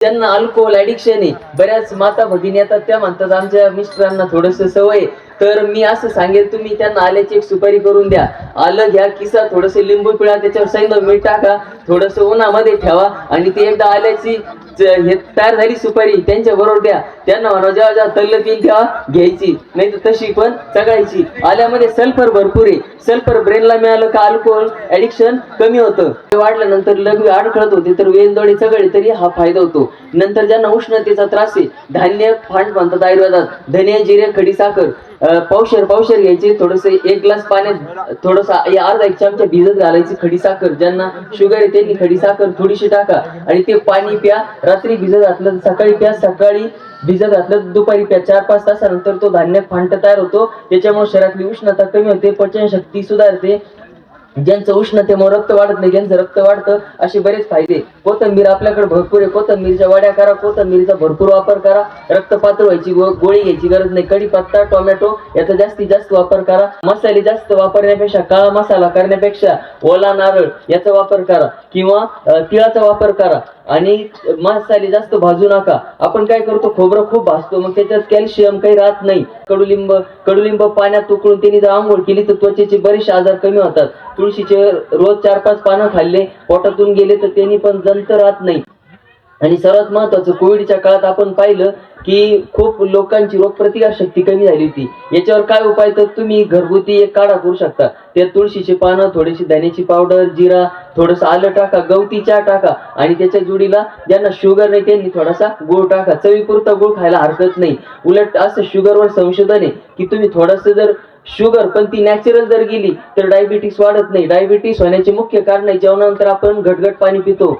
त्यांना alcohol addiction आहे बऱ्याच माता भगिनी येतात त्या म्हणतात आमच्या मिस्टरांना थोडस सवय तर मी असं सांगेल तुम्ही त्यांना आल्याची एक सुपारी करून द्या. आलं घ्या किसा थोडस लिंबू पिळा त्याच्यावर सैंद मीठ टाका थोडस उन्हामध्ये ठेवा आणि ती एकदा आल्याची हे तयार झाली सुपारी त्यांच्या बरोबर द्या. त्यांना म्हणा जेव्हा जेव्हा तल्ल पिन तेव्हा घ्यायची. नाही तर तशी पण सगळायची आल्यामध्ये सल्फर भरपूर आहे. सल्फर ब्रेनला मिळालं का अल्कोहोल? ऍडिक्शन कमी होतं. ते वाढल्यानंतर लघवी अडखळत होते तर वेलदोडे सगळे तरी हा फायदा होतो. नंतर ज्यांना उष्णतेचा त्रास आहे धान्य फांड म्हणतात आयुर्वेदात धने जिरे खडी साखर पावशेर पावशेर घ्यायचे थोडस एक ग्लास पाण्यात थोडसा अर्धा एक चमचा भिजत घालायची खडी साखर ज्यांना शुगर येते त्यांनी खडी साखर थोडीशी टाका आणि ते पाणी प्या. रात्री भिजत घातलं सकाळी प्या सकाळी भिजत घातलं दुपारी प्या. चार पाच तासानंतर तो धान्य फांट तयार होतो. त्याच्यामुळे शरीरातली उष्णता कमी होते पचनशक्ती सुधारते. ज्यांचं उष्णतेमुळे रक्त वाढत नाही ज्यांचं रक्त वाढतं असे बरेच फायदे कोथंबीर आपल्याकडे भरपूर आहे. कोथंबीरच्या वड्या करा कोथंबीरचा भरपूर वापर करा. रक्त पातळ व्हायची गोळी घ्यायची गरज नाही. कढीपत्ता टोमॅटो याचा जास्तीत जास्त वापर करा. मसाले जास्त वापरण्यापेक्षा काळा मसाला करण्यापेक्षा ओला नारळ याचा वापर करा. किंवा तिळाचा वापर करा. आणि मसाले जास्त भाजू नका. आपण काय करतो खोबरं खूप भाजतो मग त्याच्यात कॅल्शियम काही राहत नाही. कडुलिंब कडुलिंब पाण्यात उकळून त्यांनी जर आंघोळ केली तर त्वचेचे बरेचसे आजार कमी होतात. तुळशीचे रोज चार पाच पानं खाल्ले पोटातून गेले तर त्यांनी पण जंत राहत नाही. आणि सर्वात महत्वाचं कोविडच्या काळात आपण पाहिलं की खूप लोकांची रोगप्रतिकार शक्ती कमी झाली होती. याच्यावर काय उपाय? तर तुम्ही घरगुती एक काढा करू शकता. त्या तुळशीचे पानं थोडीशी धण्याची पावडर जिरा थोडस आलं टाका गवती चहा टाका आणि त्याच्या जोडीला ज्यांना शुगर नाही त्यांनी थोडासा गुळ टाका. चवीपुरता गुळ खायला हरकत नाही. उलट असं शुगरवर संशोधन आहे की तुम्ही थोडस जर शुगर पण ती नॅचरल जर गेली तर डायबिटीस वाढत नाही. डायबिटीस होण्याचे मुख्य कारण आहे जेवणानंतर आपण घटघट पाणी पितो.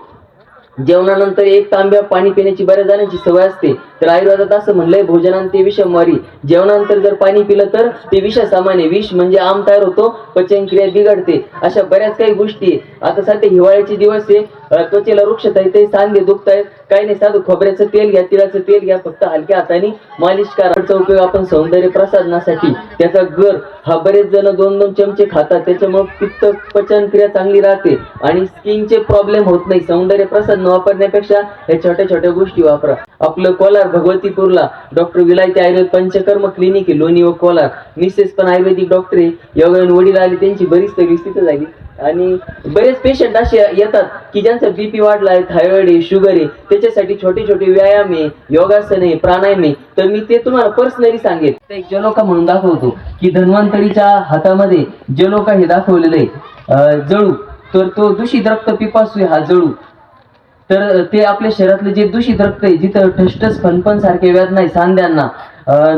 जेवणानंतर एक तांब्या पाणी पिण्याची बऱ्याच जणांची सवय असते. तर आयुर्वेदात असं म्हणलंय भोजनांते विषमवारी जेवणानंतर जर पाणी पिलं तर ते विषासामान्य विष म्हणजे आम तयार होतो पचनक्रिया बिघडते. अशा बऱ्याच काही गोष्टी आता सध्या हिवाळ्याचे दिवस आहे. त्वचेला वृक्षता येते सांधे दुखतायत. काही नाही साधू खोबऱ्याचं तेल घ्या तिळाचं तेल घ्या फक्त हलक्या हाताने मालिश करा. उपयोग आपण सौंदर्य प्रसाधनासाठी त्याचा गर हा बरेच जण दोन दोन चमचे खातात. त्याच्यामुळे पित्त पचन क्रिया चांगली राहते आणि स्किनचे प्रॉब्लेम होत नाही. सौंदर्य प्रसाधन वापरण्यापेक्षा हे छोट्या छोट्या गोष्टी वापरा. आपलं कोलार भगवतीपूरला. डॉक्टर विलायती आयुर्वेद पंचकर्म क्लिनिक आहे लोणी व कोलार. मिसेस पण आयुर्वेदिक डॉक्टर आहे. योगाने वडील आले त्यांची बरीच तरी स्थिती झाली. आणि बरेच पेशंट असे येतात की ज्यांचा बीपी वाढलाय थायरॉइड आहे शुगर आहे त्याच्यासाठी छोटे छोटे व्यायाम आहे योगासन आहे प्राणायाम आहे. तर मी ते तुम्हाला पर्सनली सांगेल एक जलोका म्हणून दाखवतो की धन्वंतरीच्या हातामध्ये जलोका हे दाखवलेलं आहे जळू तर तो दूषित रक्त पिपासू हा जळू. तर ते आपल्या शरीरातलं जे दूषित रक्त आहे जिथं ठसठस फनफन सारखे व्याध नाही सांध्यांना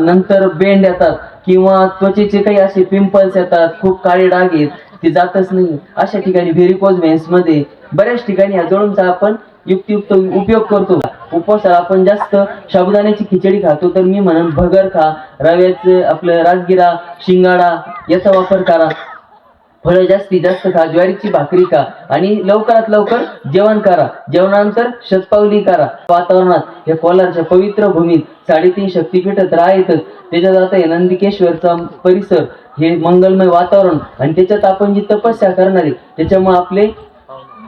नंतर बेंड येतात किंवा त्वचेचे काही असे पिंपल्स येतात खूप काळे डाग आहेत ते जातच नाही. अशा ठिकाणी व्हेरिकोज व्हेन्समध्ये बऱ्याच ठिकाणी ह्या जळूंचा आपण युक्तियुक्त उपयोग करतो. उपवासाला आपण जास्त साबुदाण्याची खिचडी खातो तर मी म्हणन भगर खा. रव्याचं आपलं राजगिरा शिंगाडा याचा वापर करा. फळं जास्तीत जास्त खा. ज्वारीची भाकरी खा. आणि लवकरात लवकर जेवण करा. जेवणानंतर शतपावली करा. वातावरणात या कोलारच्या पवित्र भूमीत साडेतीन शक्तीपीठ तर आहेतच त्याच्यात आता नंदिकेश्वरचा परिसर हे मंगलमय वातावरण आणि त्याच्यात आपण जी तपस्या करणार आहे त्याच्यामुळे आपले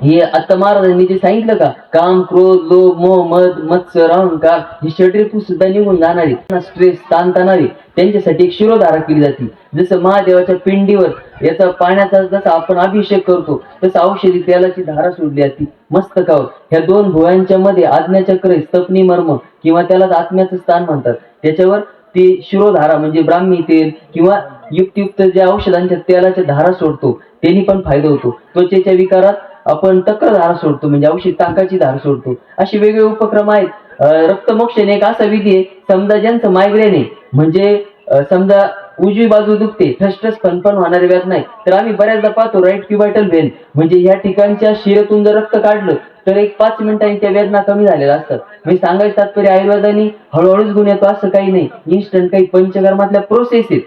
हे आता महाराजांनी जे सांगितलं का काम क्रोध लोभ मोह मद मत्सर अहंकार ही शरीर सुद्धा निघून जाणारे स्ट्रेस ताण त्यांच्यासाठी एक शिरोधारा केली जाते. जसं महादेवाच्या पिंडीवर याचा पाण्याचा जसा आपण अभिषेक करतो तसं औषधी तेलाची धारा सोडली जाते मस्तकावर. ह्या दोन भुवयांच्या मध्ये आज्ञाचक्र स्तपनी मर्म किंवा त्याला आत्म्याचं स्थान म्हणतात. त्याच्यावर ते शिरोधारा म्हणजे ब्राह्मी तेल किंवा युक्तयुक्त ज्या औषधांच्या तेलाच्या धारा सोडतो त्यांनी पण फायदा होतो. त्वचेच्या विकारात आपण तक्र धारा सोडतो म्हणजे औषध ताकाची धार सोडतो. असे वेगवेगळे उपक्रम आहेत. रक्तमोक्षण एक असा विधी आहे. समजा ज्यांचं मायग्रेन आहे म्हणजे समजा उजवी बाजू दुखते ठसठस फणफण होणारे व्याध नाही. तर आम्ही बऱ्याचदा पाहतो राईट क्युबायटल व्हेन म्हणजे या ठिकाणच्या शिरेतून जर रक्त काढलं तर एक पाच मिनिटांनी त्या वेदना कमी झालेल्या असतात. मी सांगायचं तात्पर्य आयुर्वेदाने हळूहळूच गुण येतो असं काही नाही. इन्स्टंट काही पंचकर्मातल्या प्रोसेस आहेत.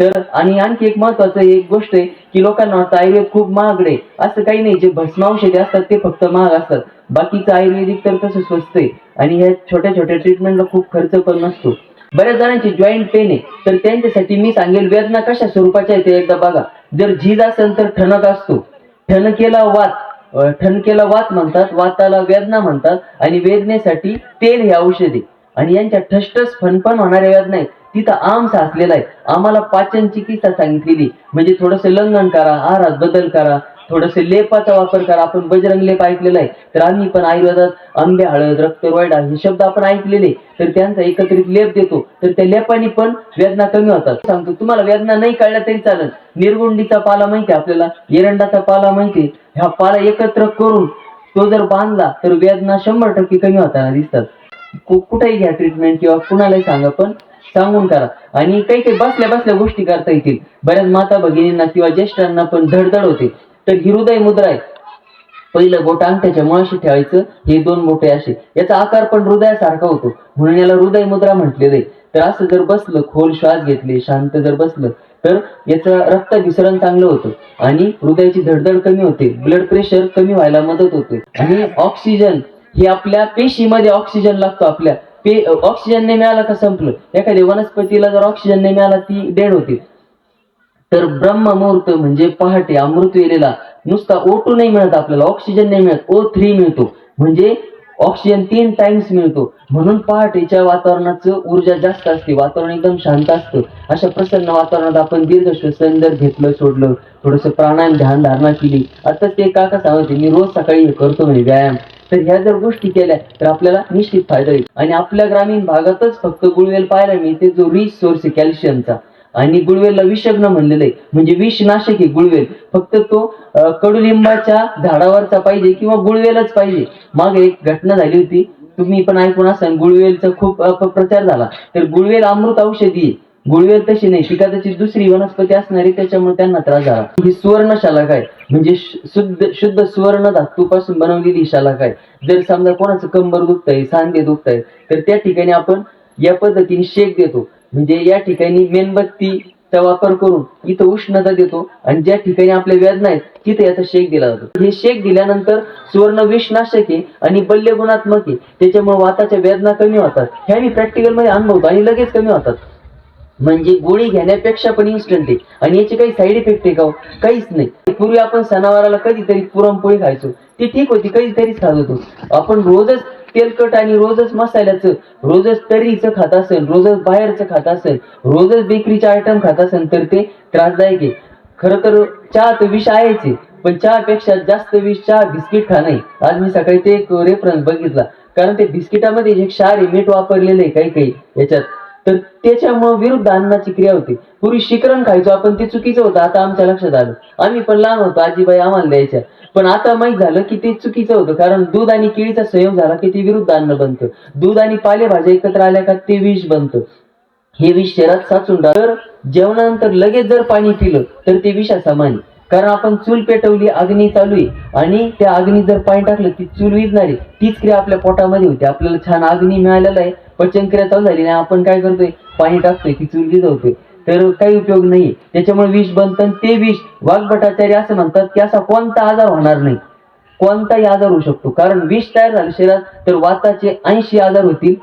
तर आणि आणखी एक महत्वाचं एक गोष्ट आहे की लोकांना वाटतं आयुर्वेद खूप महागडे आहे. असं काही नाही जे भस्म औषधे असतात ते फक्त महाग असतात. बाकीचं आयुर्वेदिक तर तसं स्वस्त आहे. आणि ह्या छोट्या छोट्या ट्रीटमेंटला खूप खर्च पण नसतो. बऱ्याच जणांची जॉईंट पेन आहे. तर त्यांच्यासाठी मी सांगेल वेदना कशा स्वरूपाच्या आहे ते एकदा बघा. जर झीज असेल तर ठणक असतो. ठणकेला वात ठणकेला वात म्हणतात. वाताला वेदना म्हणतात. आणि वेदनेसाठी तेल हे औषध आहे. आणि यांच्या ठसठस फनफन होणाऱ्या वेळात नाही. तिथं आम साचलेला आहे. आम्हाला पाचन चिकित्सा सांगितलेली. म्हणजे थोडस लंघन करा आहारात बदल करा थोडस लेपाचा वापर करा. आपण बजरंग लेप ऐकलेला आहे. तर आम्ही पण आयुर्वेदात आंबे हळद रक्त हे शब्द आपण ऐकलेले. तर त्यांचा एकत्रित लेप देतो. तर त्या लेपाने पण वेदना कमी होतात. सांगतो तुम्हाला वेदना नाही कळल्या तरी चालेल. निर्गुंडीचा पाला माहिती आपल्याला? एरंडाचा पाला माहिती ह्या पाला एकत्र करून तो जर बांधला तर वेदना शंभर टक्के कमी होताना दिसतात. कुठेही घ्या ट्रीटमेंट किंवा कुणालाही सांगा पण सांगून करा. आणि काही काही बसल्या बसल्या गोष्टी करता येतील. बऱ्याच माता भगिनींना किंवा ज्येष्ठांना पण धडधड होते. तर ही हृदय मुद्रा आहे. पहिलं बोट अंगठ्याच्या मुळाशी ठेवायचं हे दोन बोटे असे. याचा आकार पण हृदयासारखा होतो. म्हणून याला हृदय मुद्रा म्हटले जाईल तर असं जर बसलं खोल श्वास घेतले शांत जर बसलं तर याचं रक्त विसरण चांगलं होतं. आणि हृदयाची धडधड कमी होते. ब्लड प्रेशर कमी व्हायला मदत होते. आणि ऑक्सिजन हे आपल्या पेशीमध्ये ऑक्सिजन लागतो आपल्या. पे ऑक्सिजन नाही मिळाला का संपलं? एखाद्या वनस्पतीला जर ऑक्सिजन नाही मिळाला ती डेड होते. तर ब्रह्म मुहूर्त म्हणजे पहाटे अमृत वेलेला नुसता ओ टू नाही मिळत आपल्याला ऑक्सिजन नाही मिळत ओ थ्री मिळतो. म्हणजे ऑक्सिजन तीन टाइम्स मिळतो. म्हणून पहाटेच्या वातावरणाचं ऊर्जा जास्त असते वातावरण एकदम शांत असतं. अशा प्रसन्न वातावरणात आपण दीर्घ श्वसन जर घेतलं सोडलं थोडस प्राणायाम ध्यान धारणा केली. आता ते काका सांगते मी रोज सकाळी हे करतो म्हणजे व्यायाम. तर ह्या जर गोष्टी केल्या तर आपल्याला निश्चित फायदा होईल. आणि आपल्या ग्रामीण भागातच फक्त गुळवेल पाहायला मिळते जो रिच सोर्स आहे कॅल्शियमचा. आणि गुळवेलला विषग्न म्हणलेलं आहे. म्हणजे विषनाशक आहे गुळवेल. फक्त तो कडुलिंबाच्या झाडावरचा पाहिजे किंवा गुळवेलच पाहिजे. मागे एक घटना झाली होती. तुम्ही पण ऐकून असाल गुळवेलचा खूप प्रचार झाला. तर गुळवेल अमृत औषधी आहे. गुळवेल तशी नाही ती दुसरी वनस्पती असणारी त्याच्यामुळे त्यांना त्रास झाला. ही सुवर्ण शालाक आहे. म्हणजे शुद्ध शुद्ध सुवर्ण धातूपासून बनवलेली शालाक आहे. जर समजा कोणाचं कंबर दुखत आहे सांधे आहे तर त्या ठिकाणी आपण या पद्धतीने शेक देतो. म्हणजे या ठिकाणी मेणबत्तीचा वापर करून इथं उष्णता देतो आणि ज्या ठिकाणी आपल्या वेदना आहेत तिथे याचा शेक दिला जातो. हे शेक दिल्यानंतर सुवर्ण विषनाशक आहे आणि बल्य गुणात्मक आहे. त्याच्यामुळे वाताच्या वेदना कमी होतात. हे आम्ही प्रॅक्टिकलमध्ये अनुभवतो आणि लगेच कमी होतात. म्हणजे गोळी घेण्यापेक्षा पण इन्स्टंट आहे. आणि याचे काही साईड इफेक्ट आहे का हो? काहीच नाही. पूर्वी आपण सणावाराला कधीतरी पुरणपोळी खायचो. ती ठीक होती कधीतरीच खात होतो. आपण रोजच तेलकट आणि रोजच मसाल्याचं रोजच तर्रीचं खात असेल रोजच बाहेरचं खात असेल रोजच बेकरीचे आयटम खात असेल तर ते त्रासदायक आहे. खरं तर चहा तर विष आहेच आहे पण चहापेक्षा जास्त विष चहा बिस्किट खाणं नाही. आज मी सकाळी ते एक रेफरन्स बघितला. कारण ते बिस्किटामध्ये जे क्षार आहे मीठ वापरलेलं आहे काही काही याच्यात तर त्याच्यामुळे विरुद्ध अन्नाची क्रिया होते. पूर्वी शिकरण खायचो आपण ते चुकीचं होतं आता आमच्या लक्षात आलं. आम्ही पण लहान होतो आजीबाई आम्हाला द्यायच्या. पण आता माहीत झालं की ते चुकीचं होतं कारण दूध आणि केळीचा संयम झाला की ते विरुद्ध अन्न बनतं. दूध आणि पालेभाज्या एकत्र आल्या का ते विष बनतं. हे विष शरीरात साचून तर जेवणानंतर लगेच जर पाणी पिलं तर ते विषा समान कारण आपण चूल पेटवली अग्नी चालू आहे. आणि त्या अग्नी जर पाणी टाकलं ती चूल विजणारी तीच क्रिया आपल्या पोटामध्ये होते. आपल्याला छान अग्नी मिळालेला आहे. पचनक्रिया चालू झाली नाही आपण काय करतोय? पाणी टाकतोय ती चूल विजवतोय तर काही उपयोग नाही त्याच्यामुळे विष बनतं ते विष वाघभटाचार्य असं म्हणतात की असा कोणता आजार होणार नाही. कोणताही आजार होऊ शकतो. कारण विष तयार झालं शरीरात तर वाताचे ऐंशी आजार होतील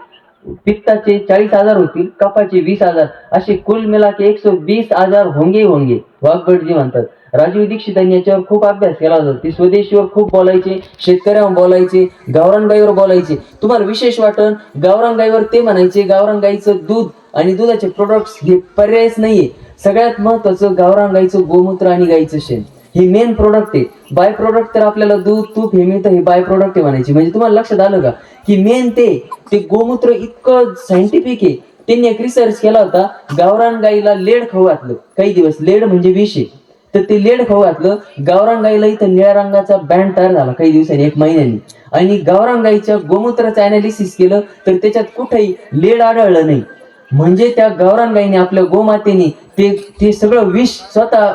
पित्ताचे चाळीस आजार होतील कपाचे वीस आजार. असे कुल मिला के एकशे वीस आजार होंगे होंगे. वाघभटजी म्हणतात. राजीव दीक्षितांनी याच्यावर खूप अभ्यास केला होता. ते स्वदेशीवर खूप बोलायचे शेतकऱ्यांवर बोलायचे गावरानगाईवर बोलायचे. तुम्हाला विशेष वाटण गावरांगाईवर ते म्हणायचे गावरांगाईचं दूध आणि दुधाचे प्रोडक्ट्स हे पर्यायच नाहीये. सगळ्यात महत्वाचं गावरांगाईचं गोमूत्र आणि गाईचं शेण. हे मेन प्रोडक्ट आहे. बाय प्रोडक्ट तर आपल्याला दूध तूप हे मिळतं हे बाय प्रोडक्ट आहे म्हणायचे. म्हणजे तुम्हाला लक्षात आलं का? की मेन ते ते गोमूत्र इतकं सायंटिफिक आहे. त्यांनी एक रिसर्च केला होता गावरान गाईला लेड खाऊ घातलं. काही दिवस लेड म्हणजे विष आहे. तर ते लेड खाऊ घातलं गावरान इथं निळ्या रंगाचा बँड तयार झाला काही दिवसांनी एक महिन्यांनी. आणि गावरांगाईच्या गोमूत्राचं अनालिसिस केलं तर त्याच्यात कुठेही लेड आढळलं नाही. म्हणजे त्या गावरांगाईने आपल्या गोमातेने ते ते सगळं विष स्वतः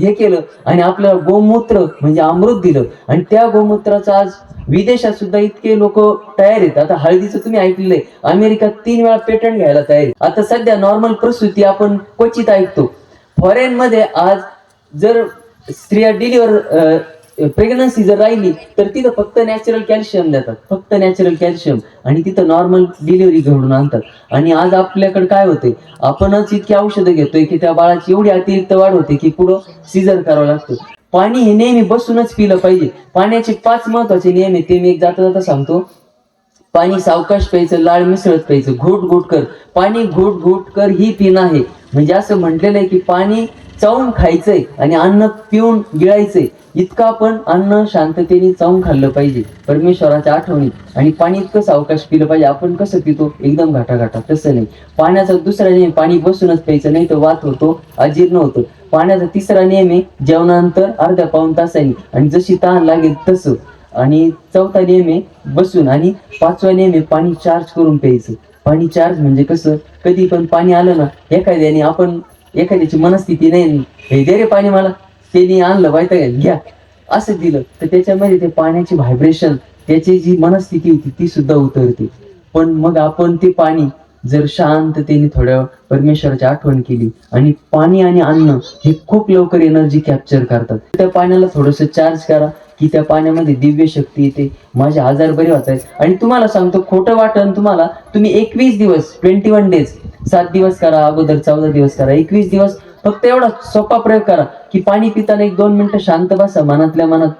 हे केलं आणि आपल्याला गोमूत्र म्हणजे अमृत दिलं. आणि त्या गोमूत्राचा आज विदेशात सुद्धा इतके लोक तयार आहेत. आता हळदीचं तुम्ही ऐकलेलं आहे. अमेरिका तीन वेळा पेटंट घ्यायला तयार आहे आता सध्या नॉर्मल प्रसूती आपण क्वचित ऐकतो. फॉरेन मध्ये आज जर स्त्रिया डिलिव्हर प्रेग्नन्सी जर राहिली तर तिथं फक्त नॅचरल कॅल्शियम देतात. फक्त नॅचरल कॅल्शियम आणि तिथं नॉर्मल डिलिव्हरी घडून आणतात. आणि आज आपल्याकडे काय होते आपणच इतकी औषधं घेतोय की त्या बाळाची एवढी अतिरिक्त वाढ होते की पुढं सिजर करावं लागतं. पाणी हे नेहमी बसूनच पिलं पाहिजे. पाण्याचे पाच महत्त्वाचे नियम आहे ते मी एक जाता जाता सांगतो. पाणी सावकाश प्यायचं लाळ मिसळत प्यायचं. घोट घोट कर. पाणी घोट घोट कर ही पिणं आहे. म्हणजे असं म्हटलेलं आहे की पाणी चावून खायचंय आणि अन्न पिऊन गिळायचंय. इतकं आपण अन्न शांततेने चावून खाल्लं पाहिजे. परमेश्वराच्या आठवणी आणि पाणी इतकं सावकाश पिलं पाहिजे. आपण कसं पितो? एकदम घाटा तसं नाही. पाण्याचा दुसरा नियम पाणी बसूनच प्यायचं नाही तर वात होतो अजीर्ण होतो. पाण्याचा तिसरा नियम आहे जेवणानंतर अर्ध्या पाऊन तासाने. आणि जशी तहान लागेल तसं. आणि चौथा नियम आहे बसून. आणि पाचवा नियम आहे पाणी चार्ज करून प्यायचं. पाणी चार्ज म्हणजे कसं? कधी पण पाणी आलं ना एखाद्याने आपण एखाद्याची मनस्थिती नाही हे दे रे पाणी मला. त्यांनी आणलं माहिती घ्या. असं दिलं. तर त्याच्यामध्ये ते पाण्याची व्हायब्रेशन त्याची जी मनस्थिती होती ती सुद्धा उतरते. पण मग आपण ते पाणी जर शांततेने थोड्या परमेश्वराची आठवण केली आणि पाणी आणि अन्न हे खूप लवकर एनर्जी कॅप्चर करतात. त्या पाण्याला थोडस चार्ज करा की त्या पाण्यामध्ये दिव्य शक्ती येते. माझे आजार बरे होत आहेत. आणि तुम्हाला सांगतो खोटं वाटण तुम्हाला तुम्ही एकवीस दिवस ट्वेंटी वन डेज सात दिवस करा अगोदर चौदा दिवस करा एकवीस दिवस फक्त एवढा सोपा प्रयोग करा की पाणी पिताना एक दोन मिनिटं शांत बसा मनातल्या मनात.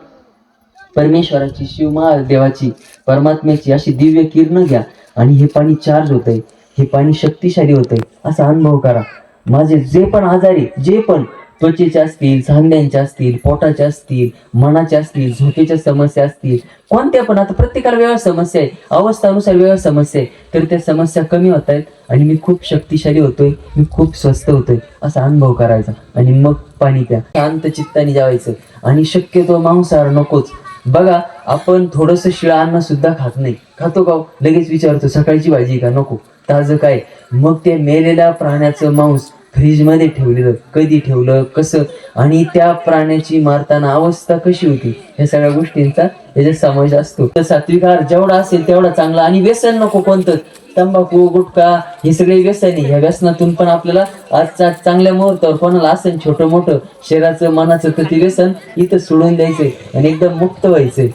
परमेश्वराची शिव महादेवाची परमात्म्याची अशी दिव्य किरण घ्या आणि हे पाणी चार्ज होतंय हे पाणी शक्तिशाली होतंय असा अनुभव करा. माझे जे पण आजारी जे पण त्वचेच्या असतील सांध्यांचे असतील पोटाच्या असतील मनाच्या असतील झोपेच्या समस्या असतील कोणत्या पण आता प्रत्येकाला वेगळ्या समस्या आहे अवस्थानुसार वेगळ्या समस्या आहे तर त्या समस्या कमी होत आहेत आणि मी खूप शक्तिशाली होतोय मी खूप स्वस्त होतोय असा अनुभव करायचा. आणि मग पाणी प्या. शांत चित्ताने जावायचं. आणि शक्यतो मांसाहार नकोच. बघा आपण थोडस शिळा अन्न सुद्धा खात नाही. खातो का हो? लगेच विचारतो सकाळची भाजी का? नको. ताजं काय? मग ते मेलेल्या प्राण्याचं मांस फ्रीजमध्ये ठेवलेलं कधी ठेवलं कसं? आणि त्या प्राण्याची मारताना अवस्था कशी होती? या सगळ्या गोष्टींचा याच्यात समावेश असतो. तर सात्विक आहार जेवढा असेल तेवढा चांगला. आणि व्यसन नको कोणतं? तंबाखू गुटखा हे सगळे व्यसन आहे. ह्या व्यसनातून पण आपल्याला आजचा चांगल्या मुहूर्तावर कोणाला असेल छोटं मोठं शरीराचं मनाचं तर ते व्यसन इथं सोडून द्यायचंय आणि एकदम मुक्त व्हायचंय.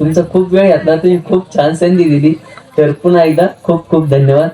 तुमचा खूप वेळ घातला. तुम्ही खूप छान संधी दिली. तर पुन्हा एकदा खूप खूप धन्यवाद.